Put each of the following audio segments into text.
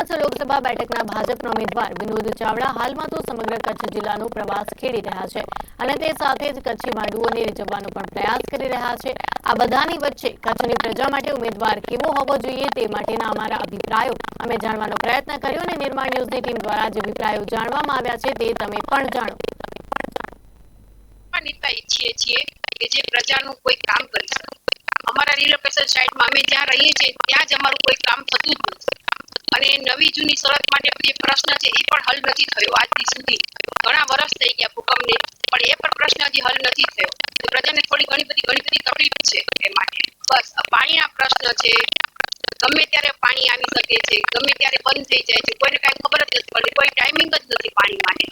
પાંચ લોકસભા બેઠકના ભાજપના ઉમેદવાર વિનોદ ચાવડા હાલમાં તો સમગ્ર કચ્છ જિલ્લાનો પ્રવાસ ખેડી રહ્યા છે અને તે સાથે જ કચ્છી માંડવુઓને રીઝવવાનો પણ પ્રયાસ કરી રહ્યા છે. આ બધાની વચ્ચે કચ્છની પ્રજા માટે ઉમેદવાર કેવો હોવો જોઈએ તે માટેના અમારા અભિપ્રાયો અમે જાણવાનો પ્રયત્ન કર્યો અને નિર્માણ ન્યૂઝની ટીમ દ્વારા જે અભિપ્રાયો જાણવામાં આવ્યા છે તે તમે પણ જાણો. ઈચ્છીએ છીએ કે જે પ્રજાનું કોઈ કામ કરી શકે અમારા રિલોકેશન સાઇટમાં અમે જ્યાં રહીએ છીએ ત્યાં જ અમારું કોઈ કામ થતું જ નથી. અને નવી જૂની શરત માટે જે પ્રશ્ન છે એ પણ હલ નથી થયો આજથી સુધી. ઘણા વર્ષ થઈ ગયા ભૂકંપને, પણ એ પણ પ્રશ્ન હજી હલ નથી થયો. પ્રજાને થોડી ઘણી બધી ઘણી બધી તકલીફ છે એ માટે. બસ પાણીના પ્રશ્ન છે. ગમે ત્યારે પાણી આવી શકે છે, ગમે ત્યારે બંધ થઈ જાય છે, કોઈને કાંઈ ખબર જ નથી પડતી, કોઈ ટાઈમિંગ જ નથી પાણી માટે.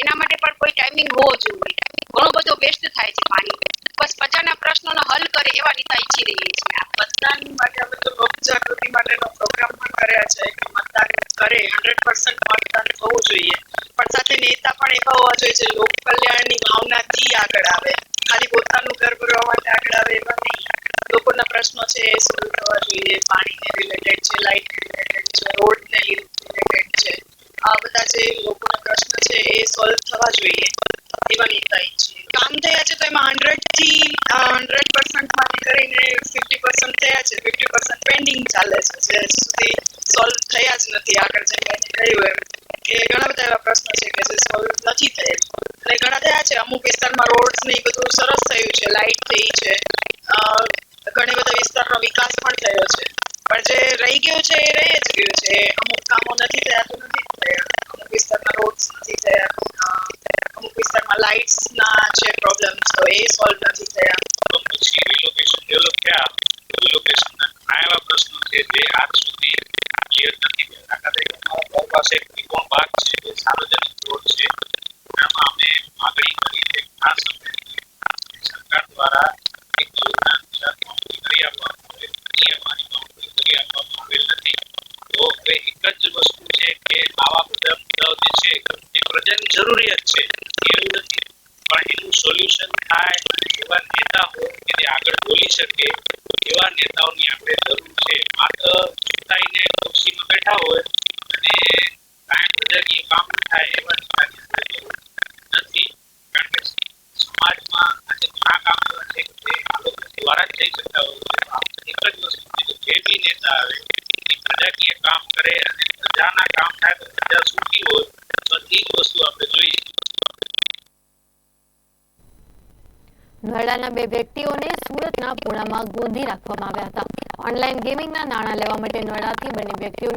એના માટે પણ કોઈ ટાઈમિંગ હોવો જોઈએ. ઘણો બધો વેસ્ટ થાય છે પાણી બસ પ્રજાના પ્રશ્નોનો હલ કરે એવા રીતા ઈચ્છી રહીએ છીએ આપણે. મતદાન માટે અમે તો લોક જાગૃતિ માટેનો પ્રોગ્રામ પણ કર્યા છે કે મતદાન કરે હંડ્રેડ પર્સન્ટ મતદાન થવું જોઈએ. પણ સાથે નેતા પણ એવા હોવા જોઈએ જે લોક કલ્યાણની ભાવનાથી આગળ આવે. ખાલી પોતાનું ઘર ભરવા માટે આગળ આવે એવા નહીં. લોકોના પ્રશ્નો છે એ સોલ્વ થવા જોઈએ. પાણીને રિલેટેડ છે લાઇટને રિલેટેડ છે રોડને રિલેટેડ છે. આ બધા જે લોકોના પ્રશ્ન છે એ સોલ્વ થવા જોઈએ એવા નેતા ઈચ્છીએ કામ થયા છે તો એમાં હંડ્રેડથી હંડ્રેડ પર્સન્ટ ફિફ્ટી પર્સન્ટ થયા છે ફિફ્ટી પર્સન્ટ પેન્ડિંગ ચાલે છે, જે સુધી સોલ્વ થયા જ નથી, આગળ જેમ એને કહ્યું એમ કે ઘણા બધા એવા પ્રશ્નો છે કે જે સોલ્વ નથી થયેલ અને ઘણા થયા છે, અમુક વિસ્તારમાં રોડ્સ ને એ બધું સરસ થયું છે લાઇટ થઈ છે. ઘણા બધા વિસ્તારનો વિકાસ પણ થયો છે. પણ જે રહી ગયો છે, એ રહી જ ગયું છે. અમુક કામો નથી થયા તો નથી જ થયા. અમુક વિસ્તારમાં રોડ્સ નથી થયા. અમુક વિસ્તારમાં લાઇટ્સ ના છે પ્રોબ્લેમ છે, એ સોલ્વ નથી થયા તો પછી રિલોકેશન ડેવલપ થયા રિલોકેશનના ઘણા એવા પ્રશ્નો છે જે આજ સુધી ક્લિયર નથી થયા પાસે ત્રિકોણ ભાગ છે, જે સાર્વજનિક રોડ છે. એમાં અમે માગણી કરી છે ખાસ સરકાર દ્વારા એક યોજના અનુસાર માગણી કરી આપવામાં આવે એ અમારી માગણી કરી આપવામાં આવેલ નથી. તો હવે એક જ વસ્તુ છે કે આવા બધા મુદ્દાઓ જે છે, એ પ્રજાની જરૂરિયાત છે એવું નથી. પણ એનું સોલ્યુશન થાય એવા નેતા હોય કે જે આગળ બોલી શકે, એવા નેતાઓની આપણે જરૂર છે. માત્ર ચૂંટાઈને ખુરશીમાં બેઠા હોય અને કાંઈ પ્રજાકીય કામ થાય એવા નથી. કારણ કે સમાજમાં આજે ઘણા કામ એવા છે કે આ લોકો દ્વારા જ થઈ શકતા હોય એક જ વસ્તુ જે બી નેતા આવે, એ પ્રજાકીય કામ કરે અને પ્રજાના કામ થાય તો પ્રજા સુખી હોય બધી જ વસ્તુ આપણે જોઈએ. નોઈડાના બે વ્યક્તિઓને સુરતના પુણામાં ગોંધી રાખવામાં આવ્યા હતા. ઓનલાઈન ગેમિંગના નાણાં લેવા માટે નરડાથી બંને વ્યક્તિઓને